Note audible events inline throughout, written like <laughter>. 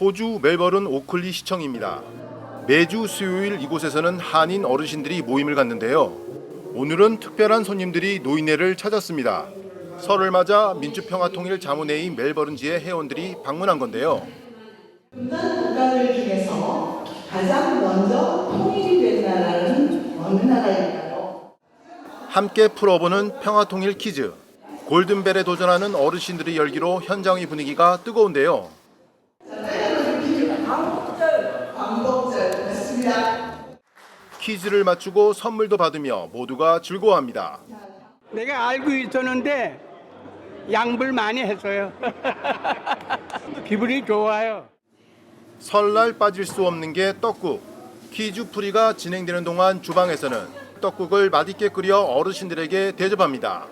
호주 멜버른 오클리 시청입니다. 매주 수요일 이곳에서는 한인 어르신들이 모임을 갖는데요. 오늘은 특별한 손님들이 노인네를 찾았습니다. 설을 맞아 민주평화통일 자문회의 멜버른지의 회원들이 방문한 건데요. 국가들 중에서 가장 먼저 통일이 된 나라는 어느 나라일까요? 함께 풀어보는 평화통일 퀴즈. 골든벨에 도전하는 어르신들의 열기로 현장의 분위기가 뜨거운데요. 광복절 맞습니다. 퀴즈를 맞추고 선물도 받으며 모두가 즐거워합니다. 내가 알고 있었는데 양불 많이 했어요. <laughs> 기분이 좋아요. 설날 빠질 수 없는 게 떡국. 퀴즈 풀이가 진행되는 동안 주방에서는 떡국을 맛있게 끓여 어르신들에게 대접합니다.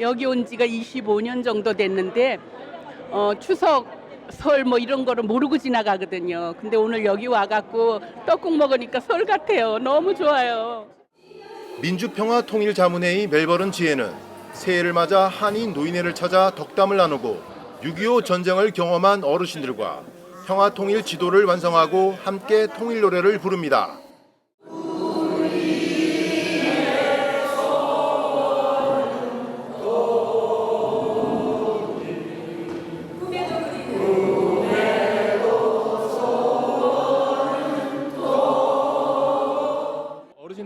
여기 온 지가 25년 정도 됐는데 어, 추석 설뭐 이런 거를 모르고 지나가거든요. 근데 오늘 여기 와갖고 떡국 먹으니까 설 같아요. 너무 좋아요. 민주평화통일자문회의 멜버른 지회는 새해를 맞아 한인 노인회를 찾아 덕담을 나누고 6.25 전쟁을 경험한 어르신들과 평화통일 지도를 완성하고 함께 통일 노래를 부릅니다.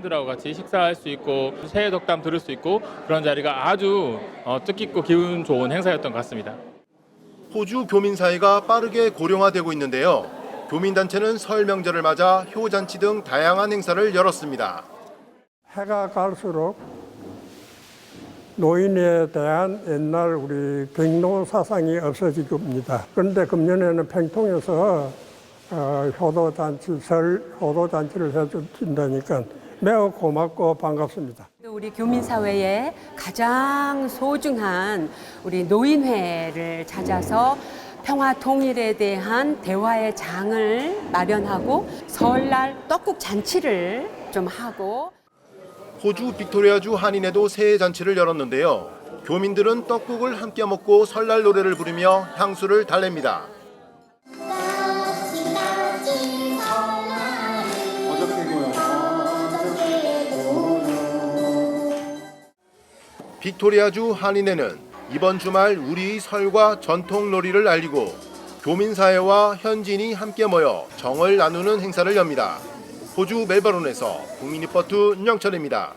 어르신들하고 같이 식사할 수 있고 새해 덕담 들을 수 있고 그런 자리가 아주 어, 뜻깊고 기분 좋은 행사였던 것 같습니다. 호주 교민 사회가 빠르게 고령화되고 있는데요. 교민 단체는 설 명절을 맞아 효잔치 등 다양한 행사를 열었습니다. 해가 갈수록 노인에 대한 옛날 우리 경로 사상이 없어지고 있습니다. 그런데 금년에는 팽통에서 어, 효도잔치, 설 효도잔치를 해준다니까 매우 고맙고 반갑습니다. 우리 교민사회의 가장 소중한 우리 노인회를 찾아서 평화 통일에 대한 대화의 장을 마련하고 설날 떡국 잔치를 좀 하고 호주 빅토리아주 한인회도 새해 잔치를 열었는데요. 교민들은 떡국을 함께 먹고 설날 노래를 부르며 향수를 달랩니다. 빅토리아주 한인회는 이번 주말 우리의 설과 전통 놀이를 알리고 교민사회와 현지인이 함께 모여 정을 나누는 행사를 엽니다. 호주 멜버른에서 국민리포트 윤영철입니다.